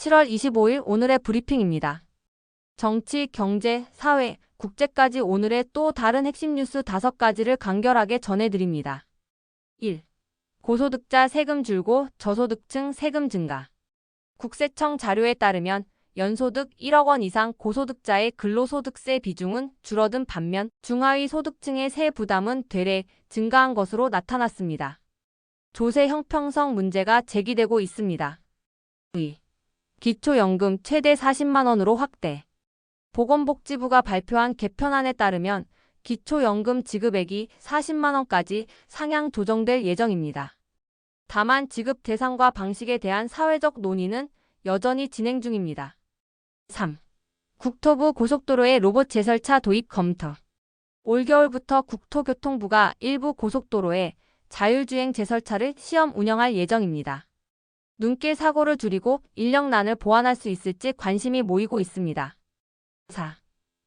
7월 25일 오늘의 브리핑입니다. 정치, 경제, 사회, 국제까지 오늘의 또 다른 핵심 뉴스 5가지를 간결하게 전해드립니다. 1. 고소득자 세금 줄고 저소득층 세금 증가. 국세청 자료에 따르면 연소득 1억 원 이상 고소득자의 근로소득세 비중은 줄어든 반면 중하위 소득층의 세 부담은 되레 증가한 것으로 나타났습니다. 조세 형평성 문제가 제기되고 있습니다. 2. 기초연금 최대 40만 원으로 확대. 보건복지부가 발표한 개편안에 따르면 기초연금 지급액이 40만 원까지 상향 조정될 예정입니다. 다만 지급 대상과 방식에 대한 사회적 논의는 여전히 진행 중입니다. 3. 국토부 고속도로의 로봇 제설차 도입 검토. 올겨울부터 국토교통부가 일부 고속도로에 자율주행 제설차를 시험 운영할 예정입니다. 눈길 사고를 줄이고 인력난을 보완할 수 있을지 관심이 모이고 있습니다. 4.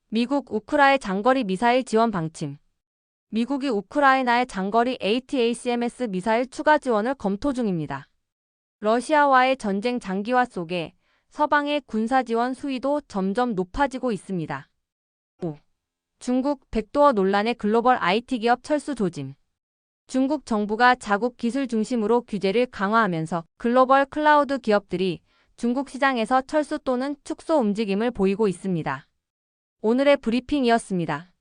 미국 우크라의 장거리 미사일 지원 방침. 미국이 우크라이나의 장거리 ATACMS 미사일 추가 지원을 검토 중입니다. 러시아와의 전쟁 장기화 속에 서방의 군사 지원 수위도 점점 높아지고 있습니다. 5. 중국 백도어 논란의 글로벌 IT 기업 철수 조짐. 중국 정부가 자국 기술 중심으로 규제를 강화하면서 글로벌 클라우드 기업들이 중국 시장에서 철수 또는 축소 움직임을 보이고 있습니다. 오늘의 브리핑이었습니다.